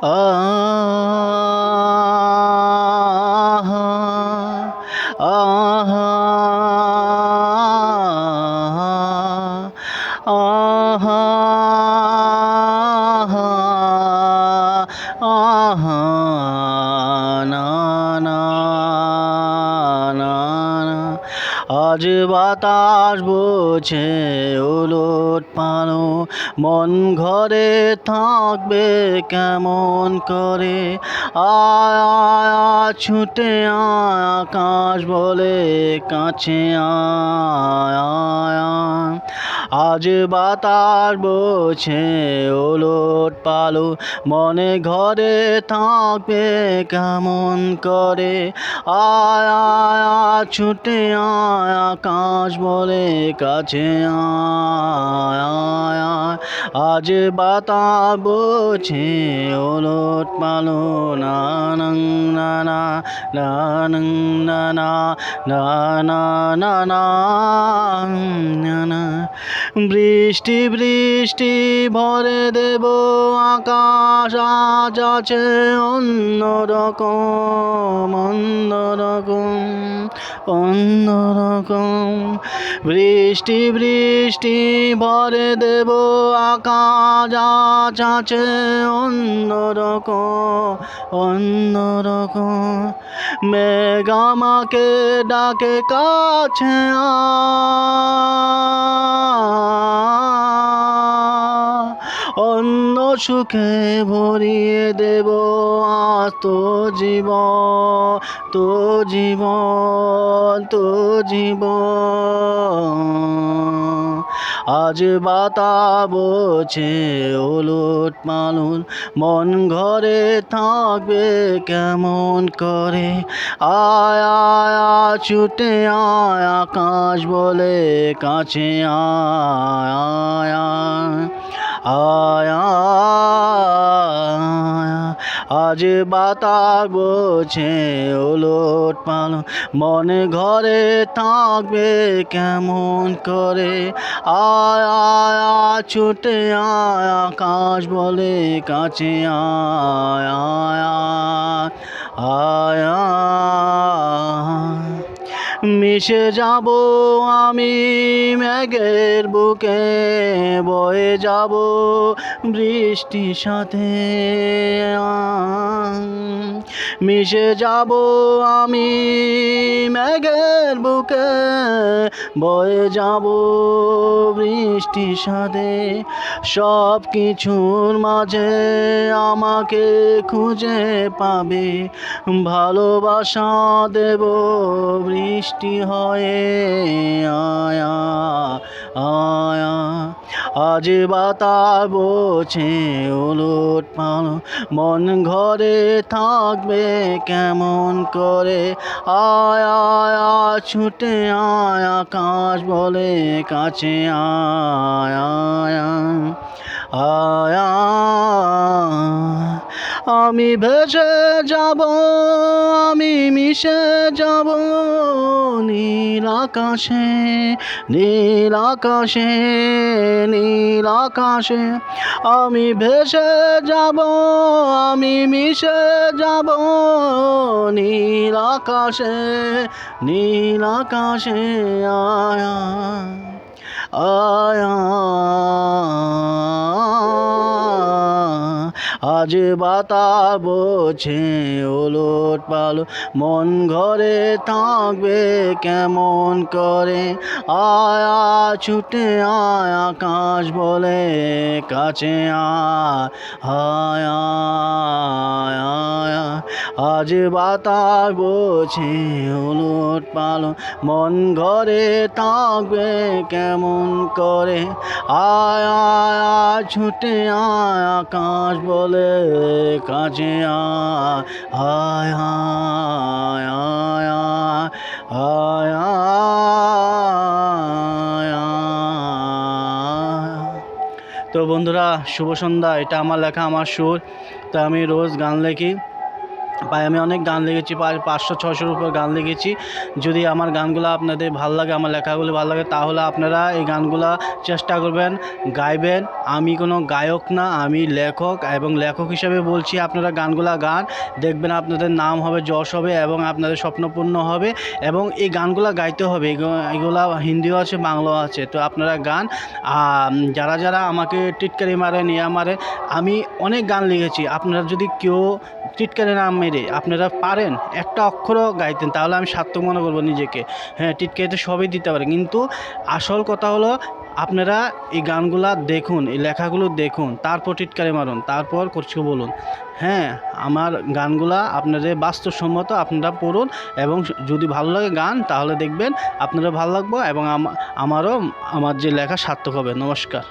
আহা আহা আহা আজ বাতাস বলছে ওলট পালো। মন ঘরে থাকবে কেমন করে? আয় ছুটে আয়, আকাশ বলে কাছে আয় আজ বাতাস বলছে ওলট পালো। মনে ঘরে থাকবে কেমন করে? আয় আয় আয়, ছুটে আয় আকাশ বলে কাছে আজ বাতা বোঝে ওলট পালো নানং নানা নানং নানা নানা নানা নানা বৃষ্টি বৃষ্টি ভরে দেব আকাশ আজ আছে অন্য রকম অন্য রকম অন্য বৃষ্টি বৃষ্টি ভরে দেব আকাশ আছে অন্য রকম অন্য রকম মেঘ আমাকে ডাকে কাছে আয়। অন্য সুখে ভরিয়ে দেব তো জীবন তো জীবন তো জীবন আজ বাতা বলছে ওলট পালন মন ঘরে থাকবে কেমন করে? আয় আয় ছুটে আয়, আকাশ বলে কাছে আয় আয়। আয় আজ বাতা গোছে ওলট পালন মনে ঘরে থাকবে কেমন করে আয় ছুটে আয় আকাশ বলে কাছে আয় আয় আয় মিশে যাব আমি ম্যাগের বুকে, বয়ে যাব বৃষ্টির সাথে। মিশে যাব আমি ম্যাগের বুকে, বয়ে যাব বৃষ্টির সাথে। সব কিছুর মাঝে আমাকে খুঁজে পাবে, ভালোবাসা দেব বৃষ্টি হয়ে আয়া আয়া। আজ বাতাস বলছে ওলট পালো। মন ঘরে থাকবে কেমন করে? আয় আয়, ছুটে আয়, আকাশ বলে কাছে আয়। আয়। আমি ভেসে যাব, আমি মিশে যাব নীল আকাশে নীল আকাশে নীল আকাশে। আমি ভেসে যাব, আমি মিশে যাব নীল আকাশে নীল আকাশে, আয়া আয়া। আজ বাতা বোঝে ওলট পালো। মন ঘরে থাকবে কেমন করে? আয় ছুটে আয়া আকাশ বলে, কাছে আয় আয়। আজ বাতাস বলছে ওলট পালো মন ঘরে থাকবে কেমন করে? আয় আয় আয়, ছুটে আয়, আকাশ বলে কাছে আয় আয় আয় আয় আয়। তো বন্ধুরা, শুভ সন্ধ্যা। এটা আমার লেখা, আমার সুর। তো আমি রোজ গান লেখি। ভাই, আমি অনেক গান লিখেছি, প্রায় পাঁচশো ছশোর উপর গান লিখেছি। যদি আমার গানগুলো আপনাদের ভালো লাগে, আমার লেখাগুলো ভালো লাগে, তাহলে আপনারা এই গানগুলো চেষ্টা করবেন, গাইবেন। আমি কোনো গায়ক না, আমি লেখক এবং লেখক হিসেবে বলছি আপনারা গানগুলা গান, দেখবেন আপনাদের নাম হবে, যশ হবে এবং আপনাদের স্বপ্নপূর্ণ হবে এবং এই গানগুলা গাইতে হবে। এগু- এগুলা হিন্দিও আছে, বাংলাও আছে, তো আপনারা গান যারা যারা আমাকে টিটকারি মারে, নিয়ে মারে, আমি অনেক গান লিখেছি। আপনারা যদি কেউ টিটকারি না মেরে আপনারা পারেন, একটা অক্ষরও গাইতেন, তাহলে আমি সার্থক মনে করব নিজেকে। হ্যাঁ টিটকারিতে সবই দিতে পারে, কিন্তু আসল কথা হলো আপনারা এই গানগুলা দেখুন, এই লেখাগুলো দেখুন, তারপর টিটকারি মারুন, তারপর কিছু বলুন। হ্যাঁ আমার গানগুলা আপনাদের বাস্তবসম্মত আপনারা পড়ুন, এবং যদি ভালো লাগে গান, তাহলে দেখবেন আপনারা ভালো লাগবে, এবং আমারও, আমার যে লেখা সার্থক হবে। নমস্কার।